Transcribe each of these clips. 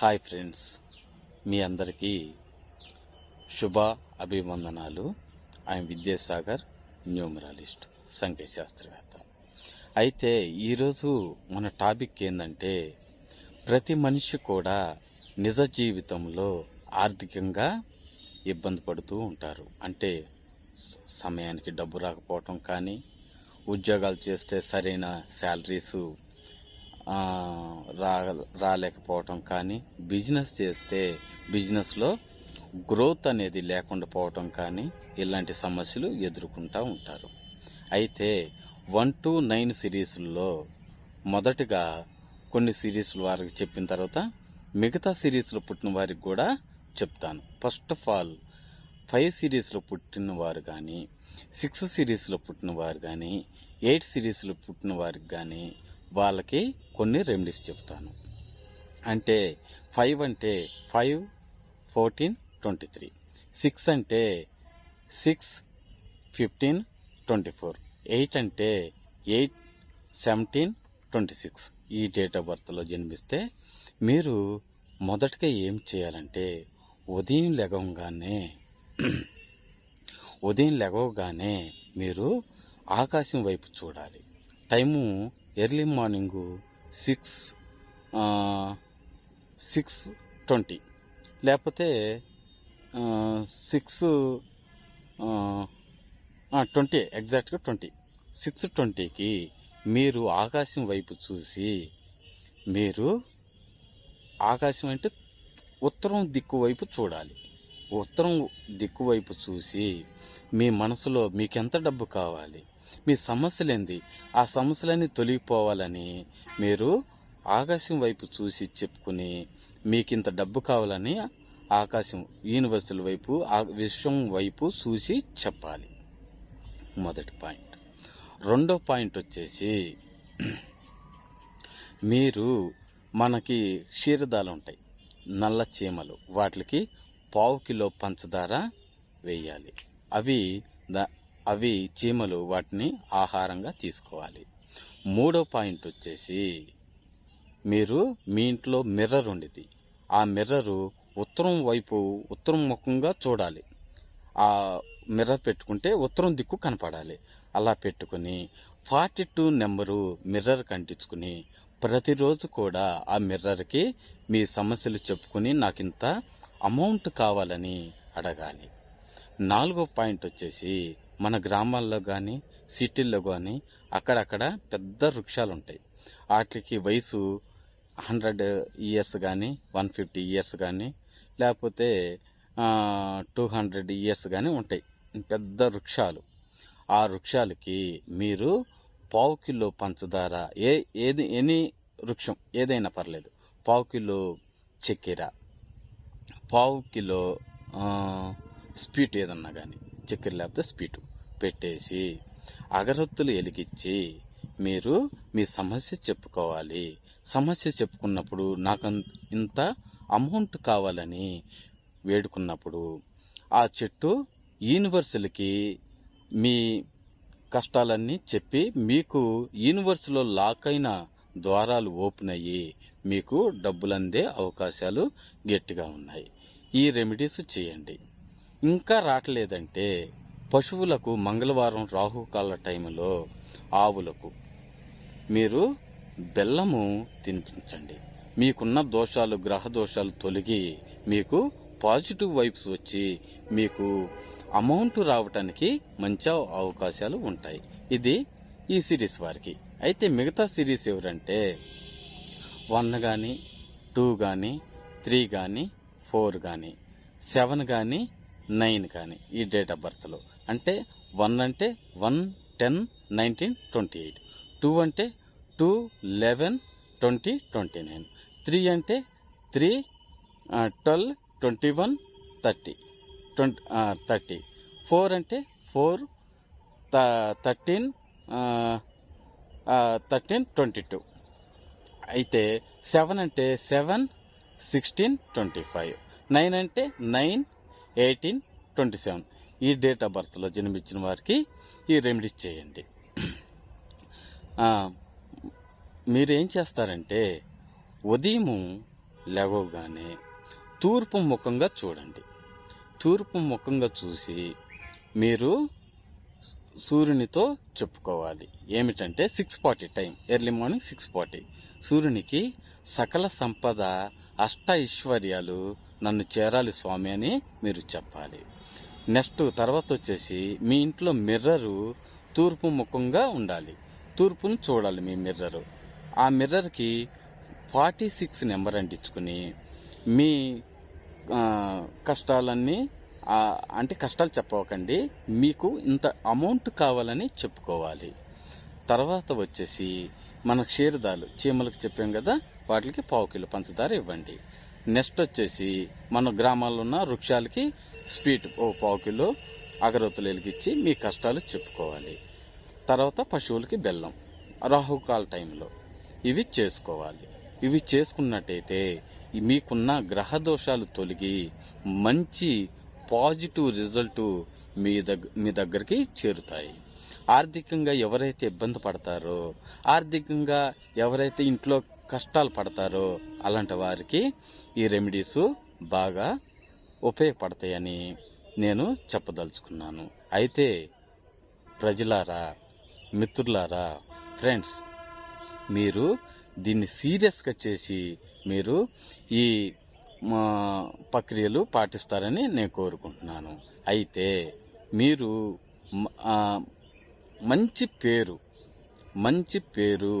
Hi friends. మీ అందరికీ శుభ అభివందనాలు. ఆయన విద్యాసాగర్ న్యూమరాలిస్ట్ సంఖ్య శాస్త్రవేత్త అయితే ఈరోజు మన టాపిక్ ఏంటంటే ప్రతి మనిషి కూడా నిజ జీవితంలో ఆర్థికంగా ఇబ్బంది పడుతూ ఉంటారు. అంటే సమయానికి డబ్బు రాకపోవటం కానీ ఉద్యోగాలు చేస్తే సరైన శాలరీస్ రాలేకపోవటం కానీ బిజినెస్ చేస్తే బిజినెస్లో గ్రోత్ అనేది లేకుండా పోవటం కానీ ఇలాంటి సమస్యలు ఎదుర్కొంటూ ఉంటారు. అయితే వన్ టు నైన్ సిరీస్లో మొదటగా కొన్ని సిరీస్లు వారికి చెప్పిన తర్వాత మిగతా సిరీస్లో పుట్టిన వారికి కూడా చెప్తాను. ఫస్ట్ ఆఫ్ ఆల్ ఫైవ్ సిరీస్లో పుట్టిన వారు కానీ సిక్స్ సిరీస్లో పుట్టిన వారు కానీ ఎయిట్ సిరీస్లో పుట్టిన వారికి కానీ వాళ్ళకి కొన్ని రెమెడీస్ చెప్తాను. అంటే ఫైవ్ అంటే five fourteen twenty three six అంటే six fifteen twenty four eight అంటే ఎయిట్ సెవెంటీన్ ట్వంటీ సిక్స్ ఈ డేట్ ఆఫ్ బర్త్లో జన్మిస్తే మీరు మొదటగా ఏం చేయాలంటే ఉదయం లెగవగానే ఉదయం లెగవగానే మీరు ఆకాశం వైపు చూడాలి. Time early morning six six twenty. లేకపోతే సిక్స్ ట్వంటీ ఎగ్జాక్ట్గా ట్వంటీ. సిక్స్ ట్వంటీకి మీరు ఆకాశం వైపు చూసి మీరు ఆకాశం అంటే ఉత్తరం దిక్కు వైపు చూడాలి. ఉత్తరం దిక్కు వైపు చూసి మీ మనసులో మీకెంత డబ్బు కావాలి? మీ సమస్యలేంది? ఆ సమస్యలన్నీ తొలగిపోవాలని మీరు ఆకాశం వైపు చూసి చెప్పుకుని ఇంత డబ్బు కావాలని ఆకాశం యూనివర్సిటీల వైపు ఆ విశ్వం వైపు చూసి చెప్పాలి. మొదటి పాయింట్. రెండో పాయింట్ వచ్చేసి మీరు మనకి క్షీరదాలు ఉంటాయి. నల్ల చీమలు. వాటికి పావు కిలో పంచదార వేయాలి. అవి దా అవి చీమలు వాటిని ఆహారంగా తీసుకోవాలి. మూడో పాయింట్ వచ్చేసి మీరు మీ ఇంట్లో మిర్రర్ ఉండేది. ఆ మిర్రరు ఉత్తరం వైపు ఉత్తరం ముఖంగా చూడాలి. ఆ మిర్రర్ పెట్టుకుంటే ఉత్తరం దిక్కు కనపడాలి. అలా పెట్టుకుని ఫార్టీ టూ నెంబరు మిర్రర్ కంటించుకుని ప్రతిరోజు కూడా ఆ మిర్రర్కి మీ సమస్యలు చెప్పుకుని నాకు ఇంత అమౌంట్ కావాలని అడగాలి. నాలుగో పాయింట్ వచ్చేసి మన గ్రామాల్లో కానీ సిటీల్లో కానీ అక్కడక్కడ పెద్ద వృక్షాలు ఉంటాయి వాటికి వయసు హండ్రెడ్ ఇయర్స్ కానీ వన్ ఫిఫ్టీ ఇయర్స్ కానీ లేకపోతే టూ హండ్రెడ్ ఇయర్స్ కానీ ఉంటాయి. పెద్ద వృక్షాలు. ఆ వృక్షాలకి మీరు పావు కిలో పంచదార ఏ ఏది ఎనీ వృక్షం ఏదైనా పర్లేదు. పావు కిలో చక్కెర పావు కిలో స్వీట్ ఏదన్నా కానీ చక్కెర లేకపోతే స్వీట్ పెట్టేసి అగరొత్తులు వెలిగించి మీరు మీ సమస్య చెప్పుకోవాలి. సమస్య చెప్పుకున్నప్పుడు నాకు ఇంత అమౌంట్ కావాలని వేడుకున్నప్పుడు ఆ చెట్టు యూనివర్సల్కి మీ కష్టాలన్నీ చెప్పి మీకు యూనివర్స్లో లాక్ అయిన ద్వారాలు ఓపెన్ అయ్యి మీకు డబ్బులు అందే అవకాశాలు గట్టిగా ఉన్నాయి. ఈ రెమెడీస్ చేయండి. ఇంకా రావట్లేదంటే పశువులకు మంగళవారం రాహుకాల టైంలో ఆవులకు మీరు బెల్లము తినిపించండి. మీకున్న దోషాలు గ్రహ దోషాలు తొలగి మీకు పాజిటివ్ వైబ్స్ వచ్చి మీకు అమౌంట్ రావటానికి మంచి అవకాశాలు ఉంటాయి. ఇది ఈ సిరీస్ వారికి. అయితే మిగతా సిరీస్ ఎవరంటే వన్ కానీ టూ కానీ త్రీ కానీ ఫోర్ కానీ సెవెన్ కానీ నైన్ కానీ ఈ డేట్ ఆఫ్ బర్త్లో. అంటే వన్ అంటే one ten nineteen twenty eight. Two అంటే two eleven twenty twenty nine. Three అంటే three twelve twenty one thirty. Twenty thirty. Four అంటే four thirteen thirteen twenty two. అయితే సెవెన్ అంటే seven sixteen twenty five. Nine అంటే nine eighteen twenty seven. ఈ date of బర్త్లో జన్మించిన వారికి ఈ రెమెడీస్ చేయండి. మీరేం చేస్తారంటే ఉదయం లేవగానే తూర్పు ముఖంగా చూడండి. తూర్పు ముఖంగా చూసి మీరు సూర్యునితో చెప్పుకోవాలి. ఏమిటంటే six forty time early morning six forty. సూర్యునికి సకల సంపద అష్ట ఐశ్వర్యాలు నన్ను చేరాలి స్వామి అని మీరు చెప్పాలి. నెక్స్ట్ తర్వాత వచ్చేసి మీ ఇంట్లో మిర్రరు తూర్పు ముఖంగా ఉండాలి. తూర్పును చూడాలి మీ మిర్రరు. ఆ మిర్రర్కి ఫార్టీ సిక్స్ నెంబర్ అంటించుకుని మీ కష్టాలన్నీ అంటే కష్టాలు చెప్పవకండి. మీకు ఇంత అమౌంట్ కావాలని చెప్పుకోవాలి. తర్వాత వచ్చేసి మన క్షీరదాలు చీమలకు చెప్పాం కదా వాటికి పావు కిలో పంచదార ఇవ్వండి. నెక్స్ట్ వచ్చేసి మన గ్రామాల్లో ఉన్న వృక్షాలకి స్వీట్ ఓ పావు కిలో అగరొత్తులు వెలిగించి మీ కష్టాలు చెప్పుకోవాలి. తర్వాత పశువులకి బెల్లం రాహుకాల టైంలో ఇవి చేసుకోవాలి. ఇవి చేసుకున్నట్టయితే మీకున్న గ్రహ దోషాలు తొలగి మంచి పాజిటివ్ రిజల్ట్ మీ దగ్గ మీ దగ్గరికి చేరుతాయి. ఆర్థికంగా ఎవరైతే ఇబ్బంది పడతారో ఆర్థికంగా ఎవరైతే ఇంట్లో కష్టాలు పడతారో అలాంటి వారికి ఈ రెమెడీస్ బాగా ఉపయోగపడతాయని నేను చెప్పదలుచుకున్నాను. అయితే ప్రజలారా మిత్రులారా ఫ్రెండ్స్ మీరు దీన్ని సీరియస్గా చేసి మీరు ఈ మా ప్రక్రియలు పాటిస్తారని నేను కోరుకుంటున్నాను. అయితే మీరు మంచి పేరు మంచి పేరు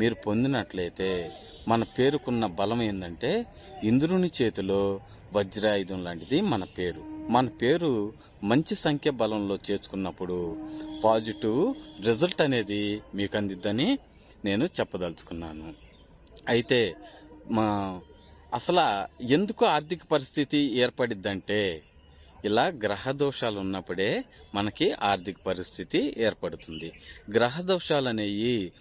మీరు పొందినట్లయితే మన పేరుకున్న బలం ఏంటంటే ఇంద్రుని చేతిలో వజ్రాయుధం లాంటిది మన పేరు. మన పేరు మంచి సంఖ్య బలంలో చేర్చుకున్నప్పుడు పాజిటివ్ రిజల్ట్ అనేది మీకు అందిద్దని నేను చెప్పదలుచుకున్నాను. అయితే మా అసలు ఎందుకు ఆర్థిక పరిస్థితి ఏర్పడిద్దంటే ఇలా గ్రహ దోషాలు ఉన్నప్పుడే మనకి ఆర్థిక పరిస్థితి ఏర్పడుతుంది. గ్రహ దోషాలు అనేవి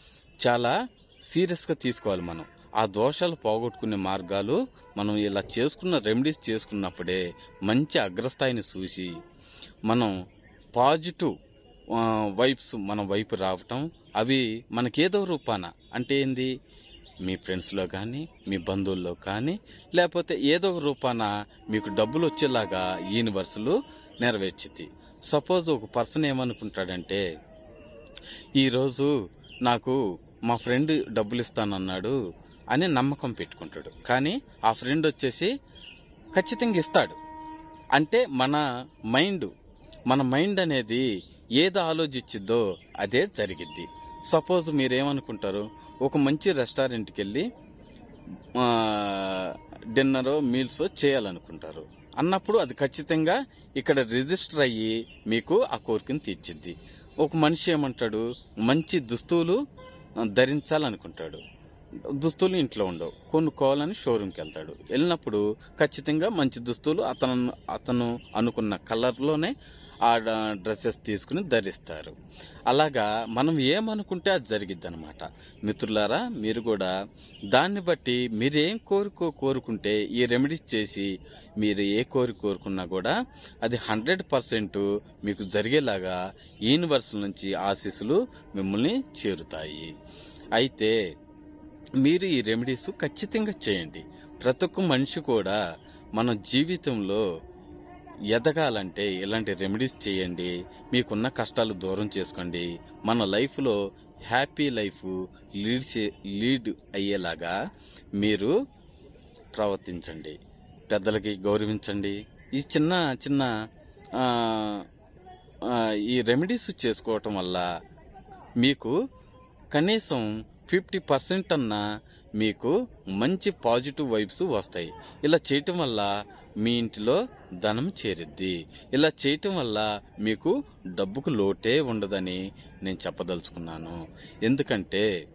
చాలా సీరియస్గా తీసుకోవాలి మనం. ఆ దోషాలు పోగొట్టుకునే మార్గాలు మనం ఇలా చేసుకున్న రెమెడీస్ చేసుకున్నప్పుడే మంచి అగ్రస్థాయిని చూసి మనం పాజిటివ్ వైబ్స్ మన వైపు రావటం అవి మనకేదో రూపాన. అంటే ఏంది? మీ ఫ్రెండ్స్లో కానీ మీ బంధువుల్లో కానీ లేకపోతే ఏదో ఒక రూపాన మీకు డబ్బులు వచ్చేలాగా యూనివర్సులు నెరవేర్చింది సపోజ్ ఒక పర్సన్ ఏమనుకుంటాడంటే ఈరోజు నాకు మా ఫ్రెండ్ డబ్బులు ఇస్తానన్నాడు అని నమ్మకం పెట్టుకుంటాడు. కానీ ఆ ఫ్రెండ్ వచ్చేసి ఖచ్చితంగా ఇస్తాడు. అంటే మన మైండ్ మన మైండ్ అనేది ఏది ఆలోచించిద్దో అదే జరిగిద్ది. సపోజ్ మీరేమనుకుంటారు ఒక మంచి రెస్టారెంట్కి వెళ్ళి డిన్నరో మీల్స్ చేయాలనుకుంటారు. అన్నప్పుడు అది ఖచ్చితంగా ఇక్కడ రిజిస్టర్ అయ్యి మీకు ఆ కోరికను తీర్చిద్ది. ఒక మనిషి ఏమంటాడు మంచి దుస్తువులు ధరించాలనుకుంటాడు. దుస్తులు ఇంట్లో ఉండవు. కొనుక్కోవాలని షోరూమ్కి వెళ్తాడు వెళ్ళినప్పుడు ఖచ్చితంగా మంచి దుస్తులు అతను అతను అనుకున్న కలర్లోనే ఆ డ్రెస్సెస్ తీసుకుని ధరిస్తారు. అలాగా మనం ఏమనుకుంటే అది జరిగిద్ది అనమాట మిత్రులారా మీరు కూడా దాన్ని బట్టి మీరేం కోరుకో కోరుకుంటే ఈ రెమెడీస్ చేసి మీరు ఏ కోరిక కోరుకున్నా కూడా అది హండ్రెడ్ పర్సెంట్ మీకు జరిగేలాగా యూనివర్స్ నుంచి ఆశీస్సులు మిమ్మల్ని చేరుతాయి. అయితే మీరు ఈ రెమెడీస్ ఖచ్చితంగా చేయండి. ప్రతి ఒక్క మనిషి కూడా మన జీవితంలో ఎదగాలంటే ఇలాంటి రెమెడీస్ చేయండి మీకున్న కష్టాలు దూరం చేసుకోండి. మన లైఫ్లో హ్యాపీ లైఫ్ లీడ్ చే- లీడ్ అయ్యేలాగా మీరు ప్రవర్తించండి. పెద్దలకి గౌరవించండి. ఈ చిన్న చిన్న ఈ రెమెడీస్ చేసుకోవటం వల్ల మీకు కనీసం ఫిఫ్టీ పర్సెంట్ అన్న మీకు మంచి పాజిటివ్ వైబ్స్ వస్తాయి. ఇలా చేయటం వల్ల మీ ఇంటిలో ధనం చేరిద్ది. ఇలా చేయటం వల్ల మీకు డబ్బుకు లోటే ఉండదని నేను చెప్పదలుచుకున్నాను. ఎందుకంటే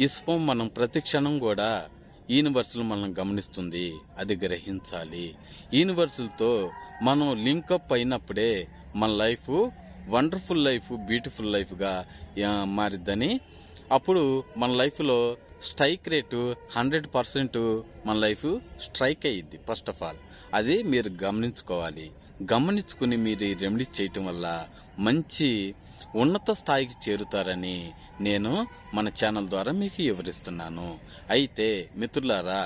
ఇస్పం మనం ప్రతి క్షణం కూడా యూనివర్సులు మనం గమనిస్తుంది. అది గ్రహించాలి. యూనివర్సులతో మనం లింకప్ అయినప్పుడే మన లైఫ్ వండర్ఫుల్ లైఫ్ బ్యూటిఫుల్ లైఫ్గా మారిద్దని. అప్పుడు మన లైఫ్లో స్ట్రైక్ రేటు హండ్రెడ్ పర్సెంట్ మన లైఫ్ స్ట్రైక్ అయ్యిద్ది ఫస్ట్ ఆఫ్ ఆల్ అది మీరు గమనించుకోవాలి. గమనించుకుని మీరు ఈ రెమెడీస్ చేయటం వల్ల మంచి ఉన్నత స్థాయికి చేరుతారని నేను మన ఛానల్ ద్వారా మీకు వివరిస్తున్నాను. అయితే మిత్రులారా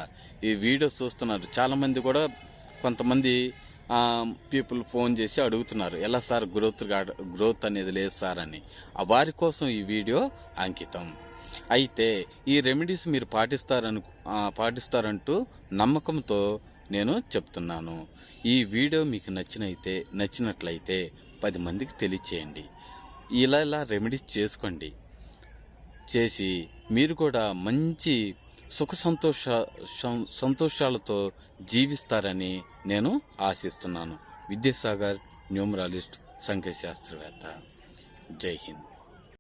ఈ వీడియో చూస్తున్నారు. చాలామంది కూడా కొంతమంది పీపుల్ ఫోన్ చేసి అడుగుతున్నారు ఎలా సార్ గ్రోత్ గ్రోత్ అనేది లేదు సార్ అని. వారి కోసం ఈ వీడియో అంకితం. అయితే ఈ రెమెడీస్ మీరు పాటిస్తారను పాటిస్తారంటూ నమ్మకంతో నేను చెప్తున్నాను. ఈ వీడియో మీకు నచ్చినైతే నచ్చినట్లయితే పది మందికి తెలియచేయండి. ఇలా ఇలా రెమెడీస్ చేసుకోండి. చేసి మీరు కూడా మంచి సుఖ సంతోష సంతోషాలతో జీవిస్తారని నేను ఆశిస్తున్నాను. విద్యాసాగర్ న్యూమరాలిస్ట్ సంఖ్యశాస్త్రవేత్త. జై హింద్.